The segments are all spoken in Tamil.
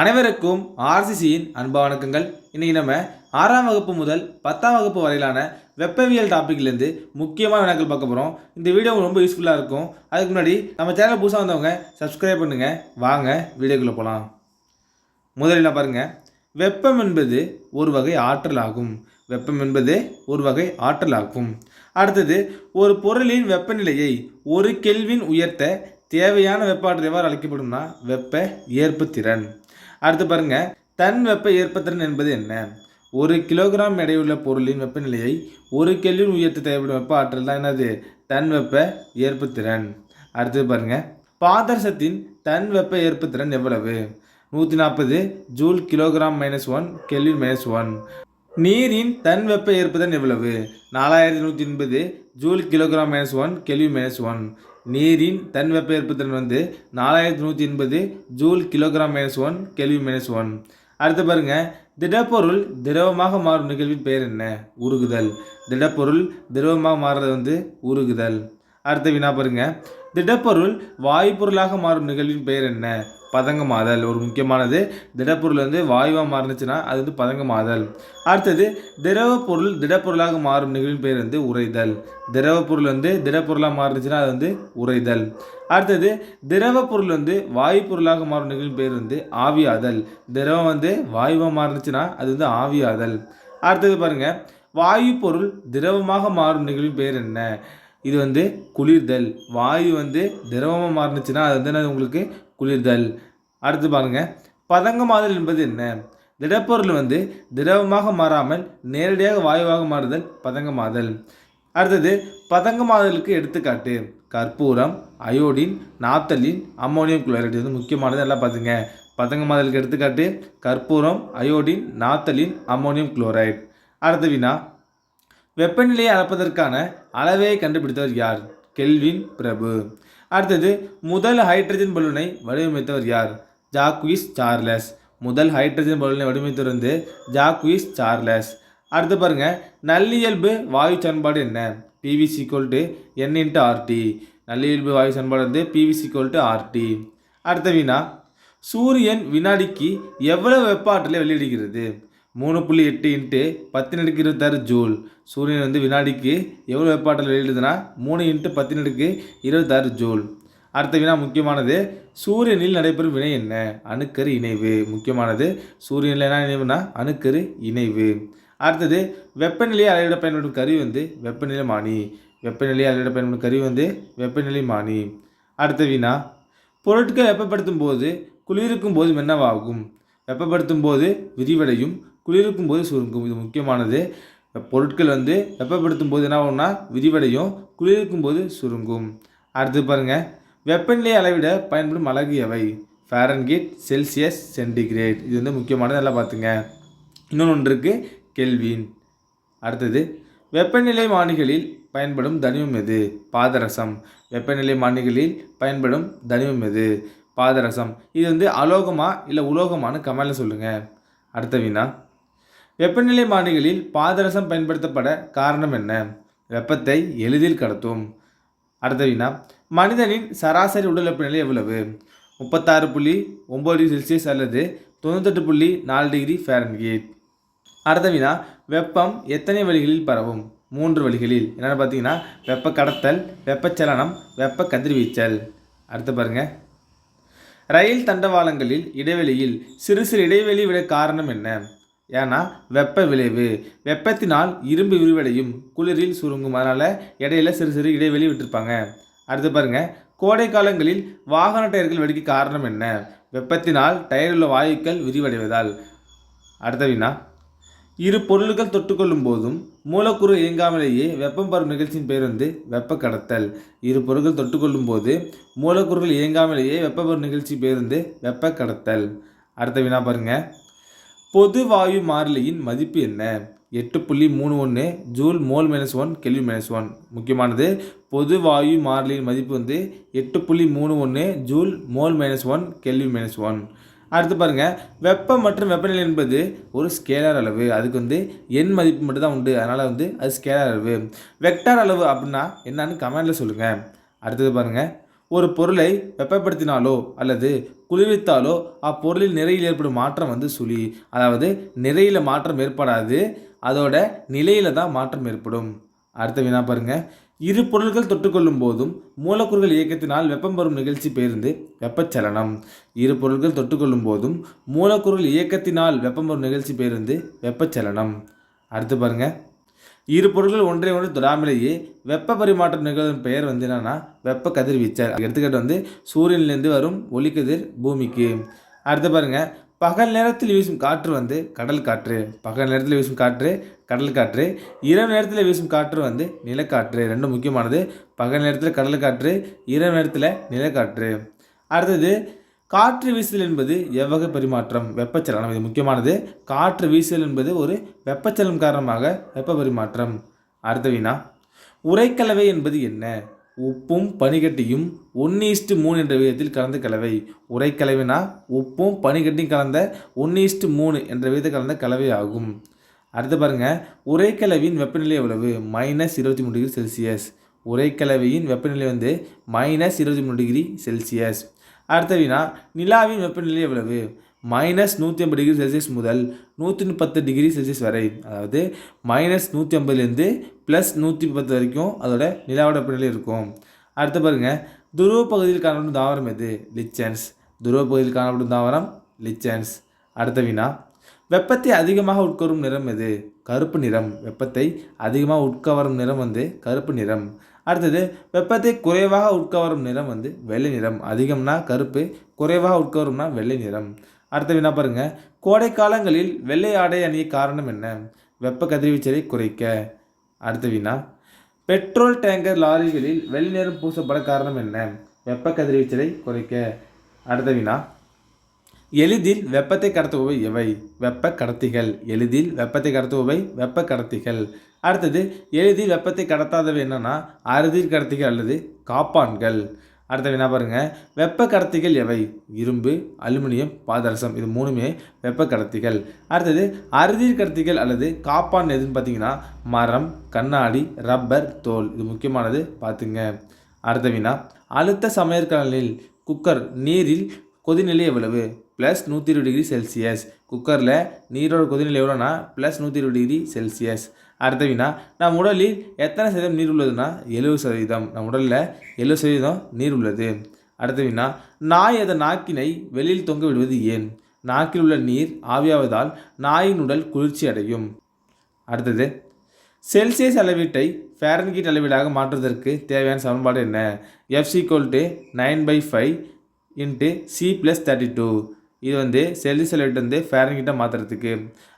அனைவருக்கும் ஆர்சிசியின் அன்ப வணக்கங்கள். இன்றைக்கி நம்ம ஆறாம் வகுப்பு முதல் பத்தாம் வகுப்பு வரையிலான வெப்பவியல் டாப்பிக்லேருந்து முக்கியமான வினாக்கள் பார்க்க போகிறோம் இந்த வீடியோ ரொம்ப யூஸ்ஃபுல்லாக இருக்கும். அதுக்கு முன்னாடி நம்ம சேனல் புதுசாக வந்தவங்க சப்ஸ்கிரைப் பண்ணுங்கள் வாங்க வீடியோக்குள்ளே போகலாம் முதலில் பாருங்கள் வெப்பம் என்பது ஒரு வகை ஆற்றல் ஆகும். வெப்பம் என்பது ஒரு வகை ஆற்றல் ஆகும். அடுத்தது ஒரு பொருளின் வெப்பநிலையை ஒரு கெல்வின் உயர்த்த தேவையான வெப்ப ஆற்றல் எவ்வாறு அழைக்கப்படும்னா வெப்ப ஏற்புத்திறன். அடுத்து பாருங்கள் தன் வெப்ப ஏற்பத்திறன் என்பது என்ன? ஒரு கிலோகிராம் எடையுள்ள பொருளின் வெப்பநிலையை ஒரு கெல்வின் உயர்த்த தேவைப்படும் வெப்ப ஆற்றல் தான் என்னது? தன் வெப்ப ஏற்பத்திறன். அடுத்தது பாருங்கள் பாதரசத்தின் தன் வெப்ப ஏற்புத்திறன் எவ்வளவு? நூற்றி நாற்பது joule kilogram minus one kelvin minus one நீரின் தன் வெப்ப ஏற்புத்திறன் எவ்வளவு? நாலாயிரத்தி நூற்றி எண்பது joule kilogram minus one kelvin minus one நீரின் தன்வெப்ப திறன் ஏற்புத்திறன் வந்து நாலாயிரத்தி நூற்றி எண்பது joule kilogram minus one kelvin minus one அடுத்து பாருங்கள் திடப்பொருள் திரவமாக மாறும் நிகழ்வின் பெயர் என்ன? உருகுதல். திடப்பொருள் திரவமாக மாறுறது வந்து உருகுதல். அடுத்த வினா பாருங்க திடப்பொருள் வாயுப்பொருளாக மாறும் நிகழ்வின் பெயர் என்ன? பதங்கமாதல். ஒரு முக்கியமானது திடப்பொருள் வந்து வாயுவாக மாறுனுச்சுன்னா அது வந்து பதங்கமாதல். அடுத்தது திரவ பொருள் திடப்பொருளாக மாறும் நிகழ்வின் பேர் வந்து உறைதல். திரவ பொருள் வந்து திடப்பொருளாக மாறுனுச்சுன்னா அது வந்து உறைதல். அடுத்தது திரவ பொருள் வந்து வாயு பொருளாக மாறும் நிகழ்வின் பேர் வந்து ஆவியாதல். திரவம் வந்து வாயுவாக மாறுனுச்சுன்னா அது வந்து ஆவியாதல். அடுத்தது பாருங்கள் வாயு பொருள் திரவமாக மாறும் நிகழ்வின் பேர் என்ன? இது வந்து குளிர்தல். வாயு வந்து திரவமாக மாறுனுச்சுன்னா அது வந்து என்ன உங்களுக்கு? குளிர்தல். அடுத்து பாருங்கள் பதங்கமாதல் என்பது என்ன? திடப்பொருள் வந்து திரவமாக மாறாமல் நேரடியாக வாயுவாக மாறுதல் பதங்கமாதல். அடுத்தது பதங்கமாதலுக்கு எடுத்துக்காட்டு. கற்பூரம் அயோடின் நாப்தலின் அம்மோனியம் குளோரைடு வந்து முக்கியமானது எல்லாம் பார்த்துங்க. பதங்கமாதலுக்கு எடுத்துக்காட்டு. கற்பூரம் அயோடின் நாப்தலின் அம்மோனியம் குளோரைடு. அடுத்த வினா. வெப்பநிலையை அளப்பதற்கான அளவை கண்டுபிடித்தவர் யார்? கெல்வின் பிரபு. அடுத்தது முதல் ஹைட்ரஜன் பலூனை வடிவமைத்தவர் யார்? ஜாக்குயிஸ் சார்லஸ். முதல் ஹைட்ரஜன் பலூனை வடிவமைத்தவர் வந்து ஜாக்விஸ் சார்லஸ். அடுத்து பாருங்க நல்லியல்பு வாயு சன்பாடு என்ன? பிவிசி கோல்ட்டு என் இன்ட்டு ஆர்டி நல்லியல்பு வாயு சன்பாடு வந்து பிவிசி கோல்ட்டு ஆர்டி அடுத்த வினா சூரியன் வினாடிக்கு எவ்வளவு வெப்ப ஆற்றலை வெளியிடுகிறது? மூணு புள்ளி எட்டு இன்ட்டு பத்து நடுக்கு இருபத்தாறு ஜூல். சூரியன் வந்து வினாடிக்கு எவ்வளோ வெப்பாற்றல் வெளியிடுதுன்னா மூணு இன்ட்டு பத்து நடுக்கு இருபத்தாறு ஜூல். அடுத்த வினா முக்கியமானது சூரியனில் நடைபெறும் வினை என்ன? அணுக்கரு இணைவு. முக்கியமானது சூரியனில் என்ன இணைவுனா அணுக்கரு இணைவு. அடுத்தது வெப்பநிலையை அளவிட பயன்படும் கருவி வந்து வெப்பநிலை மானி வெப்பநிலையை அளவிட பயன்படும் கருவி வந்து வெப்பநிலை மானி அடுத்த வினா பொருட்கள் வெப்பப்படுத்தும் போது குளிர்க்கும் போது என்னவாகும்? வெப்பப்படுத்தும் போது விரிவடையும் குளிர்க்கும் போது சுருங்கும். இது முக்கியமானது. பொருட்கள் வந்து வெப்பப்படுத்தும் போது என்ன ஆகும்னா விரிவடையும். குளிர்க்கும் போது சுருங்கும். அடுத்து பாருங்கள் வெப்பநிலையை அளவிட பயன்படும் அலகு எவை? Fahrenheit Celsius centigrade. இது வந்து முக்கியமானது. நல்லா பார்த்துங்க. இன்னொன்று ஒன்று இருக்குது கெல்வின். அடுத்தது. வெப்பநிலை மானிகளில் பயன்படும் தனிமம் எது? பாதரசம். வெப்பநிலை மானிகளில் பயன்படும் தனிமம் எது? பாதரசம். இது வந்து அலோகமா இல்லை உலோகமானு கமெண்டில் சொல்லுங்கள் அடுத்த வினா வெப்பநிலை மானிகளில் பாதரசம் பயன்படுத்தப்பட காரணம் என்ன? வெப்பத்தை எளிதில் கடத்தும். அடுத்த வினா மனிதனின் சராசரி உடல் வெப்பநிலை எவ்வளவு? முப்பத்தாறு புள்ளி ஒம்பது டிகிரி செல்சியஸ் அல்லது தொண்ணூத்தெட்டு புள்ளி நாலு டிகிரி ஃபேரன்கேட் அடுத்த வினா வெப்பம் எத்தனை வழிகளில் பரவும்? மூன்று வழிகளில். என்னென்னு பார்த்தீங்கன்னா வெப்ப கடத்தல் வெப்பச்சலனம் வெப்ப கதிர்வீச்சல். அடுத்து பாருங்கள் ரயில் தண்டவாளங்களில் இடைவெளியில் சிறு சிறு இடைவெளி விட காரணம் என்ன? ஏன்னா வெப்ப விளைவு. வெப்பத்தினால் இரும்பு விரிவடையும் குளிரில் சுருங்கும். அதனால் இடையில சிறு சிறு இடைவெளி விட்டுருப்பாங்க. அடுத்து பாருங்க. கோடை காலங்களில் வாகன டயர்கள் வெடிக்க காரணம் என்ன? வெப்பத்தினால் டயரில் உள்ள வாயுக்கள் விரிவடைவதால். அடுத்த வினா இரு பொருள்கள் தொட்டுக்கொள்ளும் போதும் மூலக்கூறு இயங்காமலேயே வெப்பம் பரும் நிகழ்ச்சியின் பெயர் வந்து வெப்ப கடத்தல். இரு பொருட்கள் தொட்டுக்கொள்ளும் போது மூலக்கூறுகள் இயங்காமலேயே வெப்ப பரும் நிகழ்ச்சி பெயர் வந்து வெப்ப கடத்தல். அடுத்த வினா பாருங்கள் பொது வாயு மாறிலியின் மதிப்பு என்ன? எட்டு புள்ளி மூணு ஒன்று joule mole minus one kelvin minus one முக்கியமானது பொது வாயு மாறிலியின் மதிப்பு வந்து எட்டு புள்ளி மூணு ஒன்று joule mole minus one kelvin minus one அடுத்து பாருங்கள் வெப்பம் மற்றும் வெப்பநிலை என்பது ஒரு ஸ்கேலார் அளவு. அதுக்கு வந்து எண் மதிப்பு மட்டும் தான் உண்டு. அதனால் வந்து அது ஸ்கேலார் அளவு. வெக்டார் அளவு அப்படின்னா என்னன்னு கமெண்டில் சொல்லுங்கள் அடுத்தது பாருங்கள் ஒரு பொருளை வெப்பப்படுத்தினாலோ அல்லது குளிர்வித்தாலோ அப்பொருளில் நிறையில் ஏற்படும் மாற்றம் வந்து சுழி. அதாவது நிறையில் மாற்றம் ஏற்படாது. அதோட நிலையில் தான் மாற்றம் ஏற்படும். அடுத்த வினா பாருங்கள் இரு பொருட்கள் தொட்டுக்கொள்ளும் போதும் மூலக்கூறுகள் இயக்கத்தினால் வெப்பம் பெறும் நிகழ்ச்சி பேருந்து வெப்பச்சலனம். இரு பொருட்கள் தொட்டுக்கொள்ளும் போதும் மூலக்கூறுகள் இயக்கத்தினால் வெப்பம் பெறும் நிகழ்ச்சி பேருந்து வெப்பச்சலனம். அடுத்து பாருங்கள் இரு பொருட்கள் ஒன்றை ஒன்று தொடாமலேயே வெப்ப பரிமாற்றம் நிகழும் பெயர் வந்து என்னென்னா வெப்ப கதிர்வீச்சல். எடுத்துக்காட்டு வந்து சூரியன்லேருந்து வரும் ஒளிக்கதிர் பூமிக்கு. அடுத்து பாருங்க பகல் நேரத்தில் வீசும் காற்று வந்து கடல் காற்று. பகல் நேரத்தில் வீசும் காற்று கடல் காற்று. இரவு நேரத்தில் வீசும் காற்று வந்து நிலக்காற்று. ரெண்டும் முக்கியமானது. பகல் நேரத்தில் கடல் காற்று இரவு நேரத்தில் நிலக்காற்று. அடுத்தது காற்று வீசுதல் என்பது எவ்வகை பரிமாற்றம் வெப்பச்சலனம். இது முக்கியமானது. காற்று வீசுதல் என்பது ஒரு வெப்பச்சலனம் காரணமாக வெப்ப பரிமாற்றம். அடுத்த வினா உரைக்கலவை என்பது என்ன? உப்பும் பனிக்கட்டியும் ஒன்று இஸ்டு மூணு என்ற விதத்தில் கலந்த கலவை. உரைக்கலவைனா உப்பும் பனிக்கட்டியும் கலந்த ஒன்று இஸ்டு மூணு என்ற விதத்தில் கலந்த கலவை ஆகும். அடுத்து பாருங்கள் உரைக்கலவையின் வெப்பநிலை எவ்வளவு? மைனஸ் இருபத்தி மூணு டிகிரி செல்சியஸ். உரைக்கலவையின் வெப்பநிலை வந்து மைனஸ் இருபத்தி மூணு டிகிரி செல்சியஸ். அடுத்த வினா நிலாவின் வெப்பநிலை எவ்வளவு? மைனஸ் நூற்றி ஐம்பது டிகிரி செல்சியஸ் முதல் நூற்றி முப்பத்து டிகிரி செல்சியஸ் வரை. அதாவது மைனஸ் நூற்றி ஐம்பதுலேருந்து ப்ளஸ் நூற்றி பத்து வரைக்கும் அதோட நிலாவோட வெப்பநிலை இருக்கும். அடுத்து பாருங்கள் துருவ பகுதியில் காணப்படும் தாவரம் எது? லிச்சன்ஸ். துருவ பகுதியில் காணப்படும் தாவரம் லிச்சன்ஸ். அடுத்த வினா வெப்பத்தை அதிகமாக உட்கவரும் நிறம் எது? கருப்பு நிறம். வெப்பத்தை அதிகமாக உட்கவரும் நிறம் வந்து கருப்பு நிறம். அடுத்தது வெப்பத்தை குறைவாக உட்கவரும் நிறம் வந்து வெள்ளை நிறம். அதிகம்னா கருப்பு குறைவாக உட்கவரும்னா வெள்ளை நிறம். அடுத்த வினா பாருங்க? கோடை காலங்களில் வெள்ளை ஆடை அணிய காரணம் என்ன? வெப்ப கதிர்வீச்சலை குறைக்க. அடுத்த வினா பெட்ரோல் டேங்கர் லாரிகளில் வெள்ளை நிறம் பூசப்பட காரணம் என்ன? வெப்ப கதிர்வீச்சலை குறைக்க. அடுத்த வினா எளிதில் வெப்பத்தை கடத்துபவை எவை? வெப்ப கடத்திகள். எளிதில் வெப்பத்தை கடத்துபவை வெப்ப கடத்திகள். அடுத்தது எளிதில் வெப்பத்தை கடத்தாதவை என்னென்னா அறுதிர் கடத்திகள் அல்லது காப்பான்கள். அடுத்த வினா பாருங்கள் வெப்ப கடத்திகள் எவை? இரும்பு அலுமினியம் பாதரசம். இது மூணுமே வெப்ப கடத்திகள். அடுத்தது அறுதிர் கடத்திகள் அல்லது காப்பான் எதுன்னு பார்த்தீங்கன்னா மரம் கண்ணாடி ரப்பர் தோல். இது முக்கியமானது பார்த்துங்க. அடுத்த வினா அழுத்த சமையற்கலனில் குக்கர் நீரில் கொதிநிலை எவ்வளவு? ப்ளஸ் நூற்றி இருபது டிகிரி செல்சியஸ் குக்கரில் நீரோட கொதிநிலை எவ்வளோனா ப்ளஸ் நூற்றி இருபது டிகிரி செல்சியஸ் அடுத்த வினா நம் உடலில் எத்தனை சதவீதம் நீர் உள்ளதுன்னா எழுபது சதவீதம். நம் உடலில் எழுபது சதவீதம் நீர் உள்ளது. அடுத்த வினா நாய் அதன் நாக்கினை வெளியில் தொங்க விடுவது ஏன்? நாக்கில் உள்ள நீர் ஆவியாவதால் நாயின் உடல் குளிர்ச்சி அடையும். அடுத்தது செல்சியஸ் அளவீட்டை ஃபேரன்கீட் அளவீடாக மாற்றுவதற்கு தேவையான சமன்பாடு என்ன? FC to nine by five into C plus thirty two இது வந்து செல்சியஸ் அளவீட்டை வந்து ஃபேரன்கிட்ட மாற்றுறதுக்கு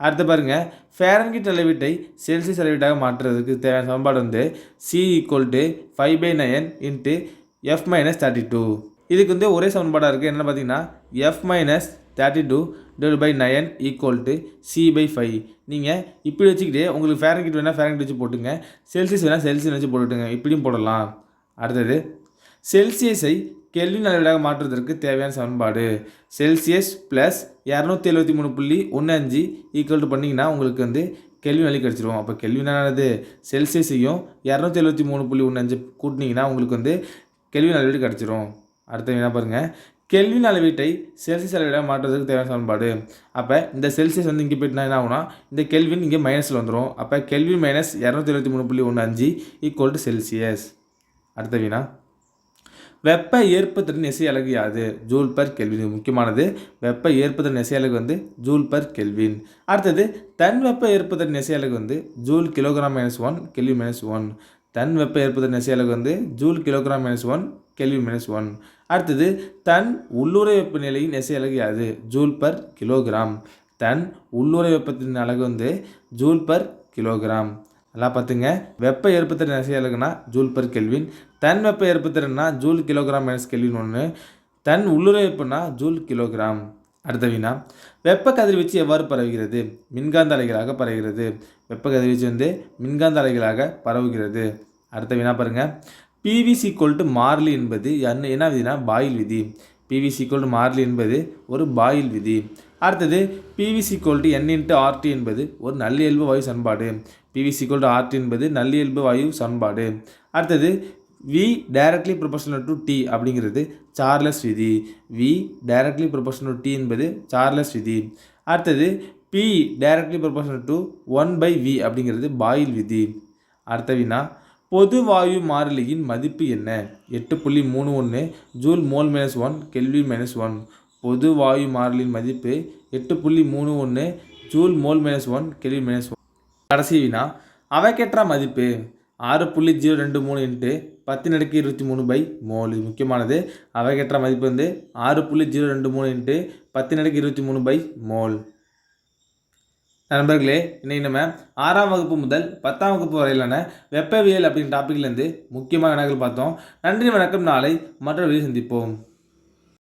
அடுத்து பாருங்கள் ஃபேரன்கீட் அளவீட்டை செல்சியஸ் அளவீட்டாக மாற்றுறதுக்கு தேவையான சமன்பாடு வந்து C equal to five by nine into F minus thirty two இதுக்கு வந்து ஒரே சமன்பாடாக இருக்குது என்னென்னு பார்த்தீங்கன்னா F minus thirty two divide by nine equal to C by five நீங்கள் இப்படி வச்சுக்கிட்டு உங்களுக்கு ஃபேரன்கிட் வேணால் ஃபேரன்கிட் வச்சு போட்டுங்க. செல்சியஸ் வேணால் செல்சியஸ் வச்சு போட்டுட்டுங்க. இப்படியும் போடலாம். அடுத்தது செல்சியஸை கெல்வின் அளவீடாக மாற்றுவதற்கு தேவையான சமன்பாடு. செல்சியஸ் ப்ளஸ் இரநூத்தி எழுபத்தி மூணு புள்ளி ஒன்று அஞ்சு ஈக்குவல் டு பண்ணிங்கன்னா உங்களுக்கு வந்து கெல்வின் வழி கிடச்சிரும் அப்போ கெல்வின் என்னது செல்சியஸையும் இரநூத்தி எழுபத்தி மூணு புள்ளி ஒன்று அஞ்சு கூட்டினீங்கன்னா உங்களுக்கு வந்து கெல்வின் அளவீடு கிடச்சிரும் அடுத்த என்ன பாருங்கள் கெல்வின் அளவீட்டை செல்சியஸ் அளவீடாக மாற்றுறதுக்கு தேவையான சமன்பாடு. அப்போ இந்த செல்சியஸ் வந்து இங்கே போயிட்டுனா என்ன ஆகுனா இந்த கெல்வின் இங்கே மைனஸில் வந்துடும் அப்போ கெல்வின் மைனஸ் இரநூத்தி எழுபத்தி மூணு புள்ளி ஒன்று அஞ்சு ஈக்குவல் டு செல்சியஸ் அடுத்த வீணா? வெப்ப ஏற்புத்திறன் இசை அலகு யாது? Joule per kelvin. இது முக்கியமானது. வெப்ப ஏற்புத்திறன் இசை அலகு வந்து ஜூல் பர் கெல்வின். அடுத்தது தன் வெப்ப ஏற்புத்திறன் இசை அலகு வந்து joule kilogram minus one kelvin minus one தன் வெப்ப ஏற்புத்திறன் இசை அலகு வந்து joule kilogram minus one kelvin minus one அடுத்தது தன் உள்ளுரை வெப்பநிலையின் இசை அலகு யாது? Joule per kilogram. தன் உள்ளுரை வெப்பத்தின் அலகு வந்து ஜூல் பர் கிலோகிராம். நல்லா பார்த்துங்க. வெப்ப ஏற்புத்திறன் எசை அலகுனா ஜூல் பர் கெல்வின். தன் வெப்ப ஏற்புத்திறன்னா ஜூல் கிலோகிராம் மைனஸ் கெல்வின் ஒன்று தன் உள்ளுறை ஜூல் கிலோகிராம். அடுத்த வினா வெப்ப கதிர்வீச்சு எவ்வாறு பரவுகிறது? மின்காந்த அலைகளாக பரவுகிறது. வெப்ப கதிர்வீச்சு வந்து மின்காந்த அலைகளாக பரவுகிறது. அடுத்த வினா பாருங்கள் பிவிசி கொல்ட்டு மார்லி என்பது என்ன என்ன விதினா பாயில் விதி. பிவிசி கொல்ட்டு மார்லி என்பது ஒரு பாயில் விதி. அடுத்தது PV equal to n into RT என்பது ஒரு நல்லியல்பு வாயு சண்பாடு பிவிசி கோல்டு ஆர்ட் என்பது நல்லியல்பு வாயு சமன்பாடு. அடுத்தது V directly proportional to T அப்படிங்கிறது சார்லஸ் விதி. வி டைரக்ட்லி ப்ரொபோஷனல் டி என்பது சார்லஸ் விதி. அடுத்தது P directly proportional to one by V அப்படிங்கிறது பாயில் விதி. அடுத்த வினா பொது வாயு மாறிலியின் மதிப்பு என்ன? எட்டு புள்ளி மூணு ஒன்று joule mole minus one kelvin minus one பொது வாயு மாறிலியின் மதிப்பு எட்டு புள்ளி மூணு ஒன்று joule mole minus one kelvin minus one கடைசி வினா அவைக்கேற்ற மதிப்பு? ஆறு புள்ளி ஜீரோ ரெண்டு மூணு இன்ட்டு பத்து நடுக்கு இருபத்தி மூணு பை மோல். இது முக்கியமானது அவைக்கேற்ற மதிப்பு வந்து ஆறு புள்ளி ஜீரோ ரெண்டு மூணு இன்ட்டு பத்து நடுக்கு இருபத்தி மூணு பை மோல். நண்பர்களே இன்னைக்கு நம்ம ஆறாம் வகுப்பு முதல் பத்தாம் வகுப்பு வரையிலான வெப்பவியல் அப்படிங்கிற டாப்பிக்லேருந்து முக்கியமான வினாக்கள் பார்த்தோம். நன்றி வணக்கம். நாளை மற்றொரு சந்திப்போம்.